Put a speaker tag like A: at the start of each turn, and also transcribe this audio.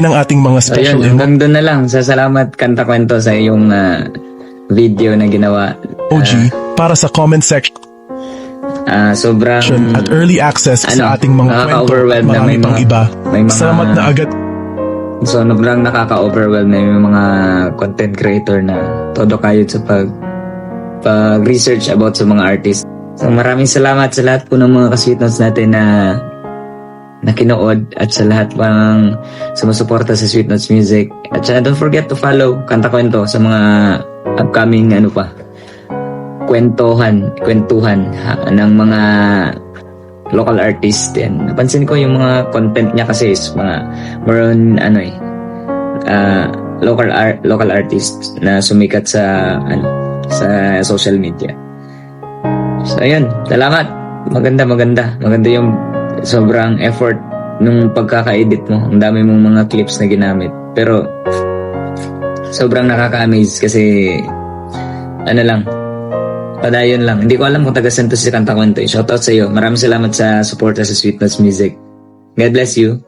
A: ng ating mga special
B: yun,
A: emo-
B: hanggang doon na lang. Sa salamat kanta kwento sa iyong ah, video na ginawa.
A: OG para sa comment section
B: Ah, sobrang
A: at early access
B: ano,
A: sa ating mga kwento at
B: nakaka-overwhelm na
A: marami
B: may
A: pang
B: mga-
A: iba.
B: may mga-
A: Salamat na agad
B: So, sobrang nakaka-overwhelm na yung mga content creator na todo kayod sa pag pag-research about sa mga artist. So, maraming salamat sa lahat po ng mga ka-sweet notes natin na nakinood at sa lahat pang sumusuporta sa Sweet Notes Music. At saka don't forget to follow Kanta Kwento sa mga upcoming ano pa kwentuhan, kwentuhan ha, ng mga local artist din. Napansin ko yung mga content niya kasi is mga more on ano eh ah, local art local artists na sumikat sa ano sa social media. So ayun, salamat. Maganda maganda. Maganda yung sobrang effort nung pagkaka-edit mo. Ang dami mong mga clips na ginamit. Pero sobrang nakaka-amaze kasi ano lang padayon lang. Hindi ko alam kung taga saan to si Kanta Kwento. Shoutout sa iyo. Maraming salamat sa suporta sa Sweet Notes Music. God bless you.